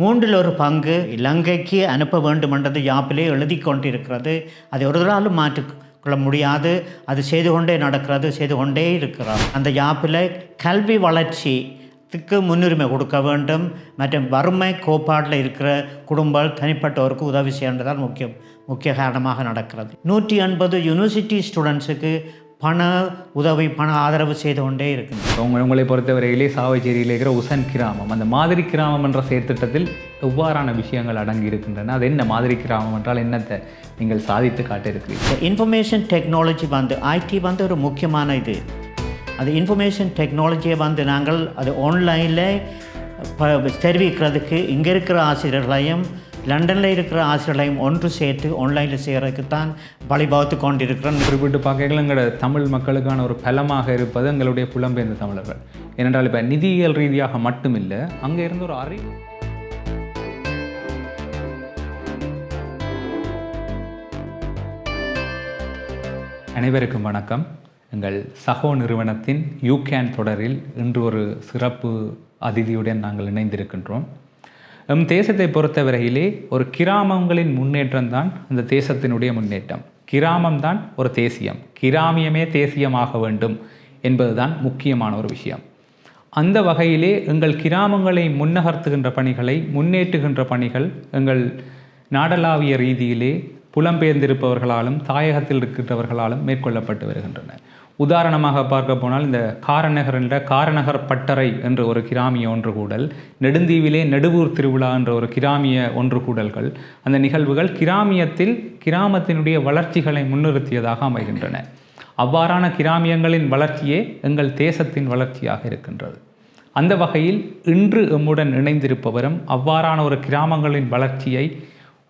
மூன்றில் ஒரு பங்கு இலங்கைக்கு அனுப்ப வேண்டும் என்றது யாப்பிலே எழுதி கொண்டிருக்கிறது. அதை ஒரு நாளும் மாற்றிக்கொள்ள முடியாது. அது செய்து கொண்டே நடக்கிறது செய்து கொண்டே இருக்கிறார். அந்த யாப்பில் கல்வி வளர்ச்சிக்கு முன்னுரிமை கொடுக்க வேண்டும். மற்றும் வறுமை கோப்பாட்டில் இருக்கிற குடும்பம் தனிப்பட்டவருக்கு உதவி செய்யன்றதால் முக்கியம் முக்கிய காரணமாக நடக்கிறது. நூற்றி எண்பது யூனிவர்சிட்டி ஸ்டூடெண்ட்ஸுக்கு பண உதவி பண ஆதரவு செய்து கொண்டே இருக்குது உங்க உங்களை பொறுத்தவரையிலே சாவச்சேரியில் இருக்கிற உசன் கிராமம். அந்த மாதிரி கிராமம் என்ற செயற்திட்டத்தில் எவ்வாறான விஷயங்கள் அடங்கி இருக்கின்றன? அது என்ன மாதிரி கிராமம் என்றால் என்னத்தை நீங்கள் சாதித்து காட்டியிருக்கிறீர்கள்? இன்ஃபர்மேஷன் டெக்னாலஜி வந்து ஐடி வந்து ஒரு முக்கியமான இது. அது இன்ஃபர்மேஷன் டெக்னாலஜியை வந்து நாங்கள் அது ஆன்லைனில் தெரிவிக்கிறதுக்கு இங்கே இருக்கிற ஆசிரியர்களையும் லண்டனில் இருக்கிற ஆசிரியர்களையும் ஒன்று சேர்த்து ஆன்லைனில் செய்கிறதுக்கு தான் வழிபாத்து கொண்டிருக்கிறோம். குறிப்பிட்டு பார்க்கல எங்களோட தமிழ் மக்களுக்கான ஒரு பலமாக இருப்பது எங்களுடைய புலம்பெயர்ந்த தமிழர்கள். ஏனென்றால் இப்போ நிதியியல் ரீதியாக மட்டுமில்லை அங்கே இருந்து ஒரு அறி அனைவருக்கும் வணக்கம். எங்கள் சகோ நிறுவனத்தின் யூகேன் தொடரில் இன்று ஒரு சிறப்பு அதிதியுடன் நாங்கள் இணைந்திருக்கின்றோம். நம் தேசத்தை பொறுத்தவரையிலே ஒரு கிராமங்களின் முன்னேற்றம் தான் அந்த தேசத்தினுடைய முன்னேற்றம். கிராமம் தான் ஒரு தேசியம். கிராமியமே தேசியமாக வேண்டும் என்பதுதான் முக்கியமான ஒரு விஷயம். அந்த வகையிலே எங்கள் கிராமங்களை முன்னகர்த்துகின்ற பணிகளை முன்னேற்றுகின்ற பணிகள் எங்கள் நாடளாவிய ரீதியிலே புலம்பெயர்ந்திருப்பவர்களாலும் தாயகத்தில் இருக்கின்றவர்களாலும் மேற்கொள்ளப்பட்டு வருகின்றன. உதாரணமாக பார்க்க போனால் இந்த காரநகர் என்ற காரநகர் பட்டறை என்ற ஒரு கிராமிய ஒன்று கூடல் நெடுந்தீவிலே நெடுவூர் திருவிழா என்ற ஒரு கிராமிய ஒன்று கூடல்கள் அந்த நிகழ்வுகள் கிராமியத்தில் கிராமத்தினுடைய வளர்ச்சிகளை முன்னிறுத்தியதாக அமைகின்றன. அவ்வாறான கிராமியங்களின் வளர்ச்சியே எங்கள் தேசத்தின் வளர்ச்சியாக இருக்கின்றது. அந்த வகையில் இன்று எம்முடன் இணைந்திருப்பவரும் அவ்வாறான ஒரு கிராமங்களின் வளர்ச்சியை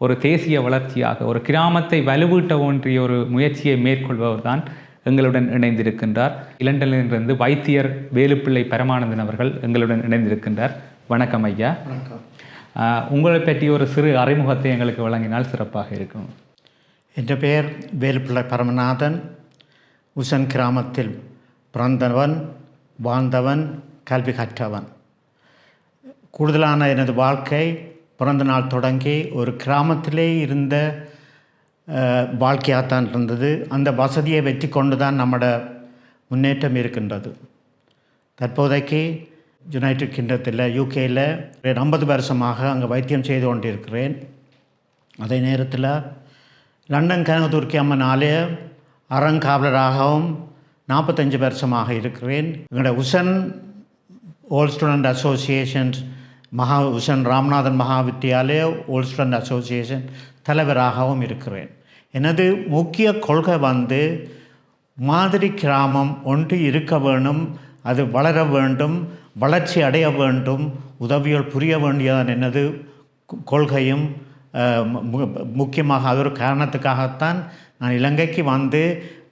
ஒரு தேசிய வளர்ச்சியாக ஒரு கிராமத்தை வலுவூட்ட ஒன்றிய ஒரு முயற்சியை மேற்கொள்பவர் தான் எங்களுடன் இணைந்திருக்கின்றார். இலண்டனிலிருந்து வைத்தியர் வேலுப்பிள்ளை பரமானந்தன் அவர்கள் எங்களுடன் இணைந்திருக்கின்றார். வணக்கம் ஐயா. உங்களை பற்றி ஒரு சிறு அறிமுகத்தை எங்களுக்கு வழங்கினால் சிறப்பாக இருக்கும். என் பெயர் வேலுப்பிள்ளை பரமநாதன். உசன் கிராமத்தில் பிறந்தவன் வாழ்ந்தவன் கல்வி கற்றவன். கூடுதலான எனது வாழ்க்கை பிறந்த நாள் தொடங்கி ஒரு கிராமத்திலே இருந்த வாழ்க்கையாகத்தான் இருந்தது. அந்த வசதியை வெற்றி கொண்டு தான் நம்மட முன்னேற்றம் இருக்கின்றது. தற்போதைக்கு யுனைடெட் கிண்டத்தில் யூகேயில் ஐம்பது வருஷமாக அங்கே வைத்தியம் செய்து கொண்டிருக்கிறேன். அதே நேரத்தில் லண்டன் கனகதுர்க்கி அம்மன் ஆலய அறங்காவலராகவும் நாற்பத்தஞ்சு வருஷமாக இருக்கிறேன். எங்களோட உசன் ஓல்ட் ஸ்டூடெண்ட் அசோசியேஷன் மகா Usan Ramanathan Maha Vidyalaya volt student association தலைவராகவும் இருக்கிறேன். எனது முக்கிய கொள்கை வந்து மாதிரி கிராமம் ஒன்று இருக்க வேண்டும் அது வளர வேண்டும் வளர்ச்சி அடைய வேண்டும் உதவிகள் புரிய வேண்டியதான் எனது கொ- கொள்கையும். முக்கியமாக அது ஒரு காரணத்துக்காகத்தான் நான் இலங்கைக்கு வந்து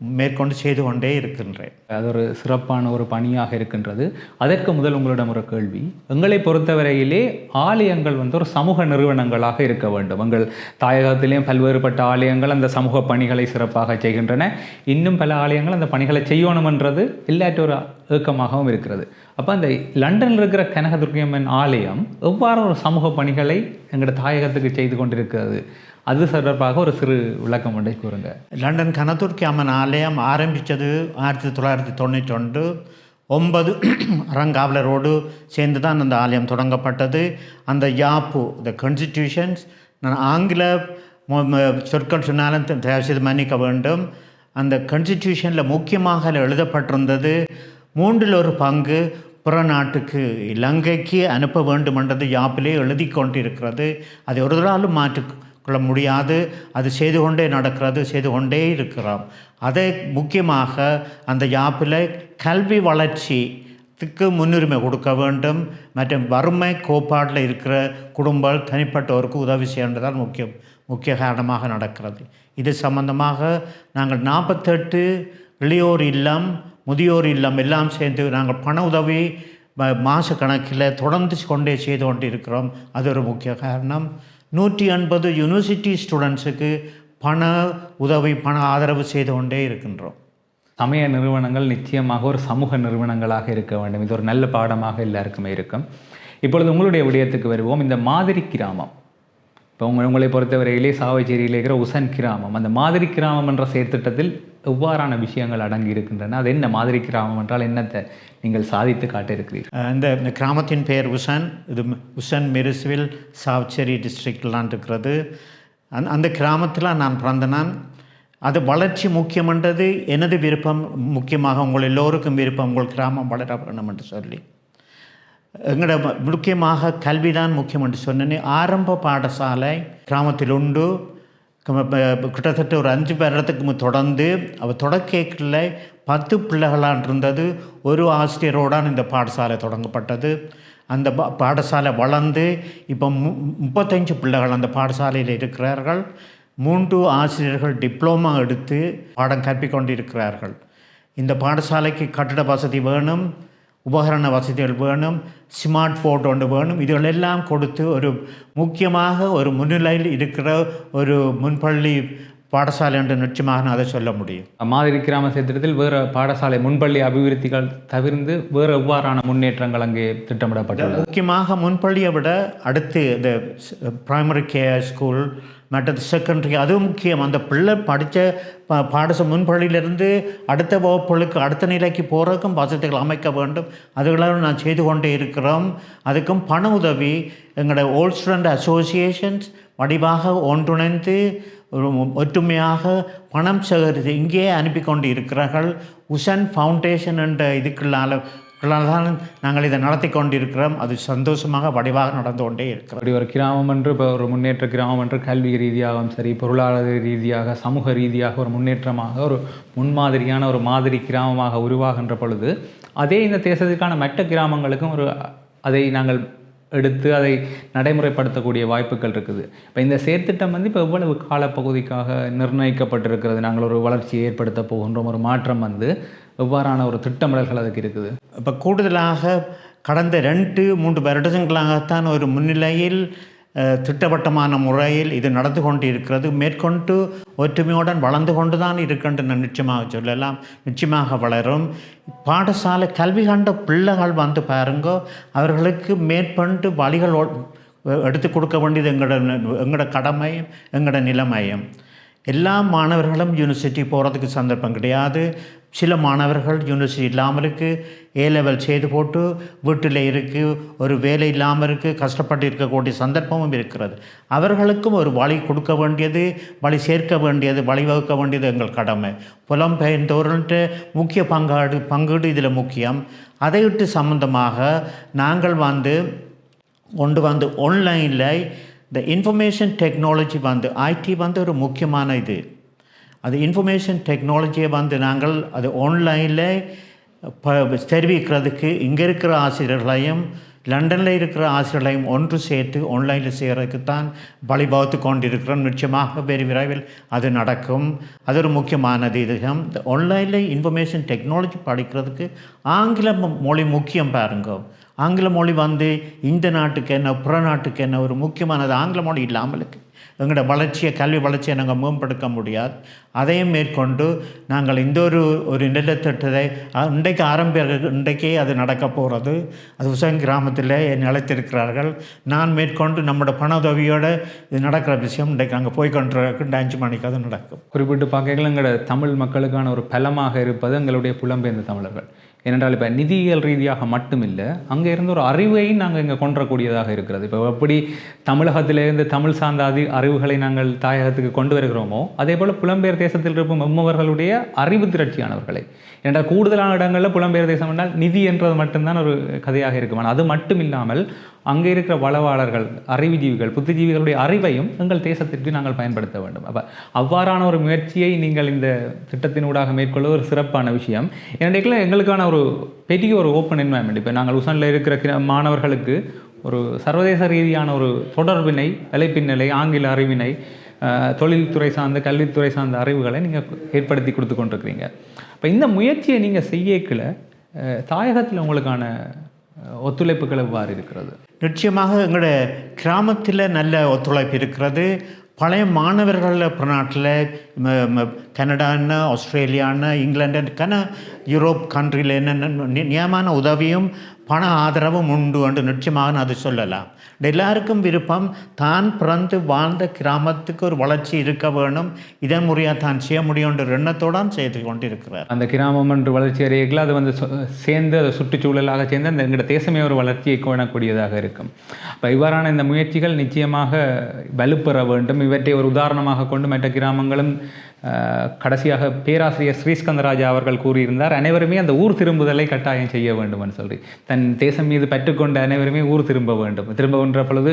மேற்கொண்டு செய்து கொண்டே இருக்கின்றேன். அது ஒரு சிறப்பான ஒரு பணியாக இருக்கின்றது. அதற்கு முதல் உங்களிடம் ஒரு கேள்வி. எங்களை பொறுத்தவரையிலே ஆலயங்கள் வந்து ஒரு சமூக நிறுவனங்களாக இருக்க வேண்டும். எங்கள் தாயகத்திலேயும் பல்வேறுபட்ட ஆலயங்கள் அந்த சமூக பணிகளை சிறப்பாக செய்கின்றன. இன்னும் பல ஆலயங்கள் அந்த பணிகளை செய்யணுமென்றது இல்லாட்டி ஒரு ஏக்கமாகவும் இருக்கிறது. அப்போ அந்த லண்டனில் இருக்கிற கனகதுர்கியம்மன் ஆலயம் எவ்வாறு ஒரு சமூக பணிகளை எங்களோட தாயகத்துக்கு செய்து கொண்டிருக்கிறது? அது தொடர்பாக ஒரு சிறு விளக்கம் ஒன்றை கூறுங்க. லண்டன் கனதுர்க்கி அம்மன் ஆலயம் ஆரம்பித்தது ஆயிரத்தி தொள்ளாயிரத்தி தொண்ணூற்றி ஒன்று. ஒன்பது அறங்காவலரோடு சேர்ந்து தான் அந்த ஆலயம் தொடங்கப்பட்டது. அந்த யாப்பு த கான்ஸ்டிடியூஷன்ஸ் நான் ஆங்கில மொ- சொற்கள் சொன்னாலும் தயார் தயவு செய்து மன்னிக்க வேண்டும். அந்த கான்ஸ்டிடியூஷனில் முக்கியமாக எழுதப்பட்டிருந்தது மூன்றில் ஒரு பங்கு புற நாட்டுக்கு இலங்கைக்கு அனுப்ப வேண்டுமென்றது யாப்பிலே எழுதி கொண்டிருக்கிறது. அதை ஒரு நாளும் கொள்ள முடியாது. அது செய்து கொண்டே நடக்கிறது செய்து கொண்டே இருக்கிறோம் அதை முக்கியமாக அந்த யாப்பில் கல்வி வளர்ச்சி த்துக்கு முன்னுரிமை கொடுக்க வேண்டும். மற்றும் வறுமை கோப்பாட்டில் இருக்கிற குடும்பம் தனிப்பட்டவருக்கு உதவி செய்யன்றதால் முக்கியம் முக்கிய காரணமாக நடக்கிறது. இது சம்பந்தமாக நாங்கள் நாற்பத்தெட்டு இளையோர் இல்லம் முதியோர் இல்லம் எல்லாம் சேர்ந்து நாங்கள் பண உதவி மாத கணக்கில் தொடர்ந்து கொண்டே செய்து கொண்டு இருக்கிறோம் அது ஒரு முக்கிய காரணம். நூற்றி ஐம்பது யூனிவர்சிட்டி ஸ்டூடெண்ட்ஸுக்கு பண உதவி பண ஆதரவு செய்து கொண்டே இருக்கின்றோம். சமய நிறுவனங்கள் நிச்சயமாக ஒரு சமூக நிறுவனங்களாக இருக்க வேண்டும். இது ஒரு நல்ல பாடமாக எல்லாருக்குமே இருக்கும். இப்பொழுது உங்களுடைய விடயத்துக்கு வருவோம். இந்த மாதிரி கிராமம். இப்போ உங்களை பொறுத்தவரையிலே சாவச்சேரியில் இருக்கிற உசன் கிராமம். அந்த மாதிரி கிராமம் என்ற செயற்திட்டத்தில் எவ்வாறான விஷயங்கள் அடங்கி இருக்கின்றன அது என்ன மாதிரி கிராமம் என்றால் என்னத்தை நீங்கள் சாதித்து காட்டியிருக்கிறீர்கள்? இந்த கிராமத்தின் பெயர் உசன். இது உசன் மெரிசுவில் சாவ்சேரி டிஸ்ட்ரிக்ட்லாம் இருக்கிறது. அந் அந்த கிராமத்தில் நான் பிறந்தனான் அது வளர்ச்சி முக்கியமென்றது எனது விருப்பம் முக்கியமாக உங்கள் எல்லோருக்கும் விருப்பம் உங்கள் கிராமம் வளர வேணும் என்று சொல்லி. எங்களோட முக்கியமாக கல்வி தான் முக்கியம் என்று சொன்னேன் ஆரம்ப பாடசாலை கிராமத்தில் உண்டு. கிட்டத்தட்ட ஒரு அஞ்சு வருடத்துக்கு மு- தொடர்ந்து அவள் தொடக்கேக்கில் பத்து பிள்ளைகளான் இருந்தது. ஒரு ஆசிரியரோடான் இந்த பாடசாலை தொடங்கப்பட்டது. அந்த பாடசாலை வளர்ந்து இப்போ மு முப்பத்தஞ்சு பிள்ளைகள் அந்த பாடசாலையில் இருக்கிறார்கள். மூன்று ஆசிரியர்கள் டிப்ளோமா எடுத்து பாடம் கற்பிக்கொண்டிருக்கிறார்கள். இந்த பாடசாலைக்கு கட்டிட வசதி வேணும். உபகரண வசதிகள் வேணும் ஸ்மார்ட் போர்ட் ஒன்று வேணும். இதுகளெல்லாம் கொடுத்து ஒரு முக்கியமாக ஒரு முன்னிலையில் இருக்கிற ஒரு முன்பள்ளி பாடசாலை என்று நிச்சயமாக நான் அதை சொல்ல முடியும். மாதிரி கிராம செயற்திட்டத்தில் வேறு பாடசாலை முன்பள்ளி அபிவிருத்திகள் தவிர்த்து வேறு எவ்வாறான முன்னேற்றங்கள் அங்கே திட்டமிடப்பட்டுள்ளது? முக்கியமாக முன்பள்ளியை விட அடுத்து இந்த ப்ரைமரி கேர் ஸ்கூல் மற்றது செகண்டரி அது முக்கியம். அந்த பிள்ளை படித்த பா பாடச முன்பள்ளியிலிருந்து அடுத்த வகுப்புகளுக்கு அடுத்த நிலைக்கு போகிறதுக்கும் வசதிகள் அமைக்க வேண்டும். அதுகளும் நான் செய்து கொண்டே இருக்கிறோம். அதுக்கும் பண உதவி எங்களோட ஓல்ட் ஸ்டூடெண்ட் அசோசியேஷன்ஸ் வடிவாக ஒன்றிணைந்து ஒற்றுமையாக பணம் சேகரித்து இங்கேயே அனுப்பி கொண்டு இருக்கிறார்கள் உஷன் ஃபவுண்டேஷன் என்ற இதுக்குள்ளால தான் நாங்கள் இதை நடத்தி கொண்டிருக்கிறோம். அது சந்தோஷமாக வடிவாக நடந்து கொண்டே இருக்கிறோம் அப்படி ஒரு கிராமம் என்று இப்போ ஒரு முன்னேற்ற கிராமம் என்று கல்வி ரீதியாகவும் சரி பொருளாதார ரீதியாக சமூக ரீதியாக ஒரு முன்னேற்றமாக ஒரு முன்மாதிரியான ஒரு மாதிரி கிராமமாக உருவாகின்ற பொழுது அதே இந்த தேசத்திற்கான மற்ற கிராமங்களுக்கும் ஒரு அதை நாங்கள் எடுத்து அதை நடைமுறைப்படுத்தக்கூடிய வாய்ப்புகள் இருக்குது. இப்போ இந்த செயற்திட்டம் வந்து இப்போ எவ்வளவு காலப்பகுதிக்காக நிர்ணயிக்கப்பட்டிருக்கிறது? நாங்கள் ஒரு வளர்ச்சியை ஏற்படுத்த போகின்றோம் ஒரு மாற்றம் வந்து எவ்வாறான ஒரு திட்டமிடல்கள் அதுக்கு இருக்குது? இப்போ கூடுதலாக கடந்த ரெண்டு மூன்று வருடங்களாகத்தான் ஒரு முன்னிலையில் திட்டவட்டமான முறையில் இது நடந்து கொண்டு இருக்கிறது மேற்கொண்டு ஒற்றுமையுடன் வளர்ந்து கொண்டு தான் இருக்கின்ற நிச்சயமாக சொல்லலாம். நிச்சயமாக வளரும். பாடசாலை கல்வி கண்ட பிள்ளைகள் வந்து பாருங்க அவர்களுக்கு மேற்கொண்டு வழிகள் எடுத்து கொடுக்க வேண்டியது எங்களோட எங்களோட கடமையும் எங்களோட நிலைமையும். எல்லா மாணவர்களும் யூனிவர்சிட்டி போகிறதுக்கு சந்தர்ப்பம் கிடையாது. சில மாணவர்கள் யூனிவர்சிட்டி இல்லாமல் இருக்குது ஏ லெவல் செய்து போட்டு வீட்டில் இருக்குது ஒரு வேலை இல்லாமல் இருக்குது கஷ்டப்பட்டு இருக்கக்கூடிய சந்தர்ப்பமும் இருக்கிறது. அவர்களுக்கும் ஒரு வழி கொடுக்க வேண்டியது வழி சேர்க்க வேண்டியது வழிவகுக்க வேண்டியது எங்கள் கடமை. புலம்பெயர்ந்தோர்கிட்ட முக்கிய பங்காடு பங்கீடு இதில் முக்கியம். அதை விட்டு சம்பந்தமாக நாங்கள் வந்து கொண்டு வந்து ஆன்லைனில் இந்த இன்ஃபர்மேஷன் டெக்னாலஜி வந்து ஐடி வந்து ஒரு முக்கியமான இது. அது இன்ஃபர்மேஷன் டெக்னாலஜியை வந்து நாங்கள் அது ஆன்லைனில் ப தெரிவிக்கிறதுக்கு இங்கே இருக்கிற ஆசிரியர்களையும் லண்டனில் இருக்கிற ஆசிரியர்களையும் ஒன்று சேர்த்து ஆன்லைனில் செய்கிறதுக்கு தான் வழிபாத்து கொண்டிருக்கிறோம். நிச்சயமாக வெகு விரைவில் அது நடக்கும். அது ஒரு முக்கியமானது இதுகம் இந்த ஆன்லைனில் இன்ஃபர்மேஷன் டெக்னாலஜி படிக்கிறதுக்கு ஆங்கில மொ- மொழி முக்கியம் பாருங்க. ஆங்கில மொழி வந்து இந்த நாட்டுக்கு என்ன புற நாட்டுக்கு என்ன ஒரு முக்கியமானது ஆங்கில மொழி இல்லாமல் எங்களோட வளர்ச்சியை கல்வி வளர்ச்சியை நாங்கள் மேம்படுத்த முடியாது. அதையும் மேற்கொண்டு நாங்கள் இந்த ஒரு ஒரு நிலத்திட்டத்தை இன்றைக்கு ஆரம்பி இன்றைக்கே அது நடக்க போகிறது. அது உசன் கிராமத்தில் என்னை அழைத்திருக்கிறார்கள் நான் மேற்கொண்டு நம்மளோட பண உதவியோடு இது நடக்கிற விஷயம் இன்றைக்கு அங்கே போய் கொண்டிருக்கின்ற அஞ்சு மணிக்கு அது நடக்கும். குறிப்பிட்டு பார்க்கைகள் எங்களோட தமிழ் மக்களுக்கான ஒரு பலமாக இருப்பது எங்களுடைய புலம்பெயர்ந்த தமிழர்கள். ஏனென்றால் இப்போ நிதியியல் ரீதியாக மட்டுமில்லை அங்கே இருந்து ஒரு அறிவையும் நாங்கள் இங்கே கொன்றக்கூடியதாக இருக்கிறது. இப்போ எப்படி தமிழகத்திலேருந்து தமிழ் சார்ந்த அதி அறிவுகளை நாங்கள் தாயகத்துக்கு கொண்டு வருகிறோமோ அதே போல் புலம்பெயர் தேசத்தில் இருக்கும் எம்மவர்களுடைய அறிவு திரட்சியானவர்களை. ஏனென்றால் கூடுதலான இடங்களில் புலம்பெயர் தேசம் என்றால் நிதி என்றது மட்டும்தான் ஒரு கதையாக இருக்கும். ஆனால் அது மட்டும் இல்லாமல் அங்கே இருக்கிற வளவாளர்கள் அறிவுஜீவிகள் புத்திஜீவிகளுடைய அறிவையும் எங்கள் தேசத்திற்கு நாங்கள் பயன்படுத்த வேண்டும். அப்போ அவ்வாறான ஒரு முயற்சியை நீங்கள் இந்த திட்டத்தினூடாக மேற்கொள்ள ஒரு சிறப்பான விஷயம். என்னிடையில் எங்களுக்கான ஒரு பெரிய ஒரு ஓப்பன் என்வாயன்மெண்ட் இப்போ நாங்கள் உசனில் இருக்கிற கிர- மாணவர்களுக்கு ஒரு சர்வதேச ரீதியான ஒரு தொடர்பினை அலைப்பின்னலை ஆங்கில அறிவினை தொழில்துறை சார்ந்த கல்வித்துறை சார்ந்த அறிவுகளை நீங்கள் ஏற்படுத்தி கொடுத்து கொண்டிருக்கிறீங்க. இப்போ இந்த முயற்சியை நீங்கள் செய்யக்கில் தாயகத்தில் உங்களுக்கான ஒத்துழைப்புகள் எவ்வாறு இருக்கிறது? நிச்சயமாக எங்களோட கிராமத்தில் நல்ல ஒத்துழைப்பு இருக்கிறது. பழைய மாணவர்கள் நாட்டில் கனடான்னு ஆஸ்திரேலியான்னு இங்கிலாண்டு கன யூரோப் கண்ட்ரியில் என்னென்ன நியமான உதவியும் பண ஆதரவும் உண்டு என்று நிச்சயமாக நான் அது சொல்லலாம். எல்லாருக்கும் விருப்பம் தான் பிறந்து வாழ்ந்த கிராமத்துக்கு ஒரு வளர்ச்சி இருக்க வேணும். இதன் முறையாக தான் செய்ய முடியும் என்ற எண்ணத்தோடு செய்து கொண்டிருக்கிறார். அந்த கிராமம் என்று வளர்ச்சி அடையல அது வந்து சேர்ந்து அதை சுற்றுச்சூழலாக சேர்ந்து அந்த எங்களோட தேசமே ஒரு வளர்ச்சியை காணக்கூடியதாக இருக்கும். இப்போ இவ்வாறான இந்த முயற்சிகள் நிச்சயமாக வலுப்பெற வேண்டும். இவற்றை ஒரு உதாரணமாக கொண்டு மற்ற கிராமங்களும் கடைசியாக பேராசிரியர் ஸ்ரீஸ்கந்தராஜா அவர்கள் கூறியிருந்தார் அனைவருமே அந்த ஊர் திரும்புதலை கட்டாயம் செய்ய வேண்டும்னு சொல்லி. தன் தேசம் மீது பெற்றுக்கொண்ட அனைவருமே ஊர் திரும்ப வேண்டும். திரும்புகின்ற பொழுது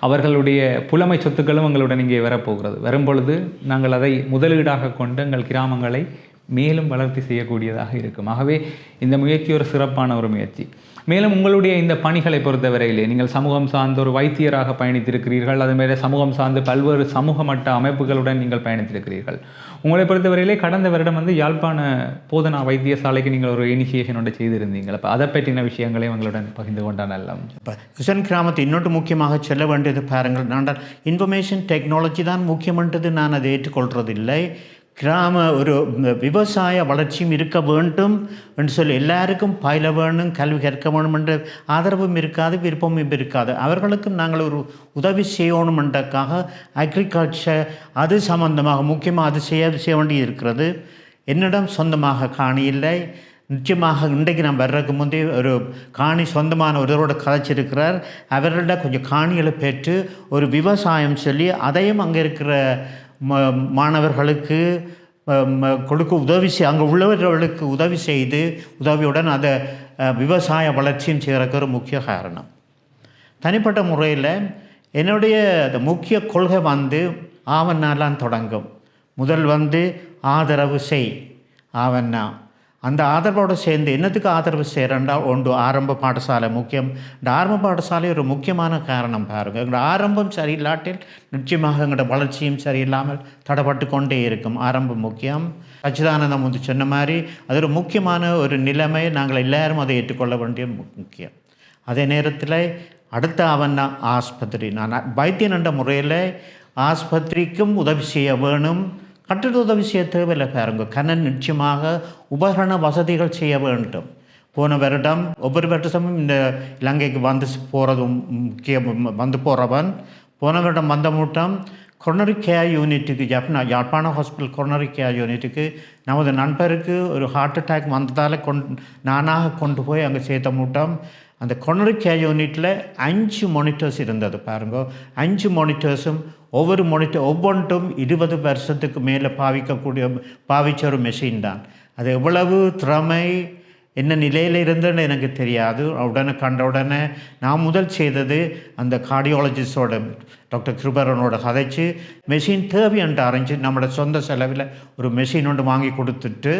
அவர்களுடைய புலமை சொத்துக்களும் எங்களுடன் இங்கே வரப்போகிறது. வரும்பொழுது நாங்கள் அதை முதலீடாக கொண்டு எங்கள் கிராமங்களை மேலும் வளர்த்தி செய்யக்கூடியதாக இருக்கும். ஆகவே இந்த முயற்சி ஒரு சிறப்பான ஒரு முயற்சி. மேலும் உங்களுடைய இந்த பணிகளை பொறுத்தவரையிலே நீங்கள் சமூகம் சார்ந்த ஒரு வைத்தியராக பயணித்திருக்கிறீர்கள். அதுமாரி சமூகம் சார்ந்த பல்வேறு சமூக மட்ட அமைப்புகளுடன் நீங்கள் பயணித்திருக்கிறீர்கள். உங்களை பொறுத்தவரையிலே கடந்த வருடம் வந்து யாழ்ப்பாண போதனா வைத்தியசாலைக்கு நீங்கள் ஒரு இனிஷியேஷன் ஒன்று செய்திருந்தீங்கள். அப்போ அதை பற்றின விஷயங்களை உங்களுடன் பகிர்ந்து கொண்டால் நல்லம். இப்போ கிருஷ்ணன் கிராமத்தை இன்னொன்று முக்கியமாக செல்ல வேண்டியது பாருங்கள். நான் இன்ஃபர்மேஷன் டெக்னாலஜி தான் முக்கியமென்றது நான் அதை ஏற்றுக்கொள்றதில்லை. கிராம ஒரு விவசாய வளர்ச்சியும் இருக்க வேண்டும் என்று சொல்லி எல்லாருக்கும் பயில வேணும் கல்வி கற்க வேணும் என்ற ஆதரவும் இருக்காது விருப்பமும் இருக்காது. அவர்களுக்கும் நாங்கள் ஒரு உதவி செய்யணுமென்றக்காக அக்ரிகல்ச்சர் அது சம்பந்தமாக முக்கியமாக அது செய்ய செய்ய வேண்டி இருக்கிறது. என்னிடம் சொந்தமாக காணி இல்லை. நிச்சயமாக இன்றைக்கு நான் வர்றதுக்கு முந்தைய ஒரு காணி சொந்தமான ஒருவரோட கதைச்சிருக்கிறார் அவர்களோட கொஞ்சம் காணிகளை பெற்று ஒரு விவசாயம் சொல்லி அதையும் அங்கே இருக்கிற மாணவர்களுக்கு கொடுக்க உதவி செய் அங்கே உள்ளவர்களுக்கு உதவி செய்து உதவியுடன் அதை விவசாய வளர்ச்சியும் செய்கிறக்கு ஒரு முக்கிய காரணம். தனிப்பட்ட முறையில் என்னுடைய அந்த முக்கிய கொள்கை வந்து ஆவண்ணாலாம் தொடங்கும். முதல் வந்து ஆதரவு செய் ஆவண்ணா அந்த ஆதரவோடு சேர்ந்து என்னத்துக்கு ஆதரவு செய்கிறேன்டா? ஒன்று ஆரம்ப பாடசாலை முக்கியம். இந்த ஆரம்ப பாடசாலை ஒரு முக்கியமான காரணம் பாருங்கள் எங்களோட ஆரம்பம் சரியில்லாட்டில் நிச்சயமாக எங்களோட வளர்ச்சியும் சரியில்லாமல் தடப்பட்டு கொண்டே இருக்கும். ஆரம்பம் முக்கியம். சச்சிதானந்தம் வந்து சொன்ன மாதிரி அது ஒரு முக்கியமான ஒரு நிலைமை. நாங்கள் எல்லாரும் அதை ஏற்றுக்கொள்ள வேண்டிய முக்கியம். அதே நேரத்தில் அடுத்த அவன் ஆஸ்பத்திரி. நான் வைத்தியன் என்ற முறையில் ஆஸ்பத்திரிக்கும் உதவி செய்ய வேணும். கட்டிட உதவி செய்ய தேவையில்லை பாருங்க கண்ணன் நிச்சயமாக உபகரண வசதிகள் செய்ய வேண்டும். போன வருடம் ஒவ்வொரு வருஷமும் இந்த இலங்கைக்கு வந்து போகிறதும் முக்கிய வந்து போகிறவன் போன வருடம் வந்த மூட்டம் கொரோனரி கேர் யூனிட்டுக்கு ஜப்னா யாழ்ப்பாண ஹாஸ்பிட்டல் கொரோனரி கேர் யூனிட்டுக்கு நமது நண்பருக்கு ஒரு ஹார்ட் அட்டாக் வந்ததால் கொண் நானாக கொண்டு போய் அங்கே சேர்த்த மூட்டம். அந்த கொனரி கேர் யூனிட்டில் அஞ்சு மானிட்டர்ஸ் இருந்தது பாருங்க. அஞ்சு மானிட்டர்ஸும் ஒவ்வொரு மானிட்டர் ஒவ்வொன்றும் இருபது வருஷத்துக்கு மேலே பாவிக்கக்கூடிய பாவிச்ச ஒரு மெஷின் தான். அது எவ்வளவு திறமை என்ன நிலையில் இருந்ததுன்னு எனக்கு தெரியாது. உடனே கண்ட உடனே நான் முதல் செய்தது அந்த கார்டியாலஜிஸ்டோட டாக்டர் கிருபரனோட கதைச்சு மெஷின் தேவையன்ட்டு அரைஞ்சு நம்மளோட சொந்த செலவில் ஒரு மெஷின் ஒன்று வாங்கி கொடுத்துட்டு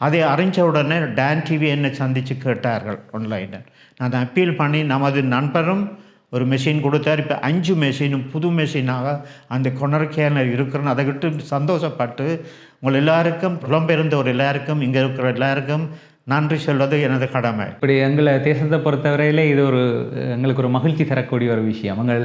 அதை அறிஞ்ச உடனே டான் டிவி என்னை சந்தித்து கேட்டார்கள் ஆன்லைனில் நான் அப்பீல் பண்ணி நமது நண்பரும் ஒரு மெஷின் கொடுத்தார். இப்போ அஞ்சு மெஷினும் புது மெஷினாக அந்த கொணர்கேன இருக்கிறன்னு அதை விட்டு சந்தோஷப்பட்டு உங்கள் எல்லாருக்கும் புலம்பெயர்ந்தவர் எல்லாருக்கும் இங்கே இருக்கிற எல்லாருக்கும் நன்றி சொல்வது எனது கடமை. இப்படி எங்களை தேசத்தை பொறுத்தவரையிலே இது ஒரு எங்களுக்கு ஒரு மகிழ்ச்சி தரக்கூடிய ஒரு விஷயம். எங்கள்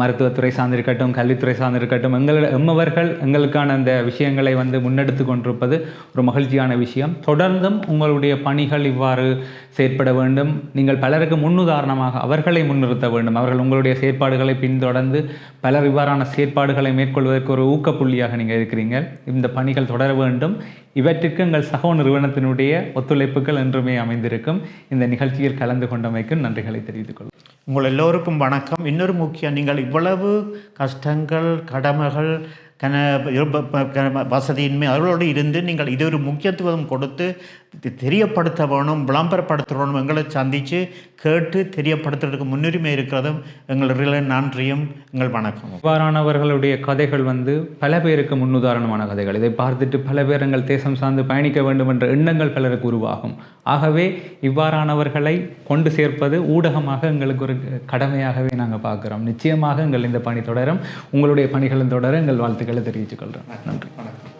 மருத்துவத்துறை சார்ந்திருக்கட்டும் கல்வித்துறை சார்ந்திருக்கட்டும் எங்கள் எம்மவர்கள் எங்களுக்கான அந்த விஷயங்களை வந்து முன்னெடுத்து கொண்டிருப்பது ஒரு மகிழ்ச்சியான விஷயம். தொடர்ந்தும் உங்களுடைய பணிகள் இவ்வாறு செயற்பட வேண்டும். நீங்கள் பலருக்கு முன்னுதாரணமாக அவர்களை முன்னிறுத்த வேண்டும். அவர்கள் உங்களுடைய செயற்பாடுகளை பின்தொடர்ந்து பலர் இவ்வாறான செயற்பாடுகளை மேற்கொள்வதற்கு ஒரு ஊக்கப்புள்ளியாக நீங்கள் இருக்கிறீங்க இந்த பணிகள் தொடர வேண்டும். இவற்றிற்கு எங்கள் சகோ நிறுவனத்தினுடைய ஒத்துழைப்புகள் என்றுமே அமைந்திருக்கும். இந்த நிகழ்ச்சியில் கலந்து கொண்டமைக்கும் நன்றிகளை தெரிவித்துக் கொள்ளும் உங்கள் எல்லோருக்கும் வணக்கம். இன்னொரு முக்கியம் நீங்கள் இவ்வளவு கஷ்டங்கள் கடமைகள் கன ப- க- வசதியின்மை அவர்களோடு இருந்து நீங்கள் இது ஒரு முக்கியத்துவம் கொடுத்து தெரியப்படுத்த வேணும் விளம்பரப்படுத்த வேணும் எங்களை சந்தித்து கேட்டு தெரியப்படுத்துறதுக்கு முன்னுரிமை இருக்கிறதும் எங்களுடைய நன்றியும் எங்கள் வணக்கமும். இவ்வாறானவர்களுடைய கதைகள் வந்து பல பேருக்கு முன்னுதாரணமான கதைகள். இதை பார்த்துட்டு பல பேர் எங்கள் தேசம் சார்ந்து பயணிக்க வேண்டும் என்ற எண்ணங்கள் பலருக்கு உருவாகும். ஆகவே இவ்வாறானவர்களை கொண்டு சேர்ப்பது ஊடகமாக எங்களுக்கு ஒரு கடமையாகவே நாங்கள் பார்க்குறோம். நிச்சயமாக எங்கள் இந்த பணி தொடரும். உங்களுடைய பணிகளும் தொடர எங்கள் வாழ்த்துக்களை தெரிவித்துக் கொள்கிறோம். நன்றி. வணக்கம்.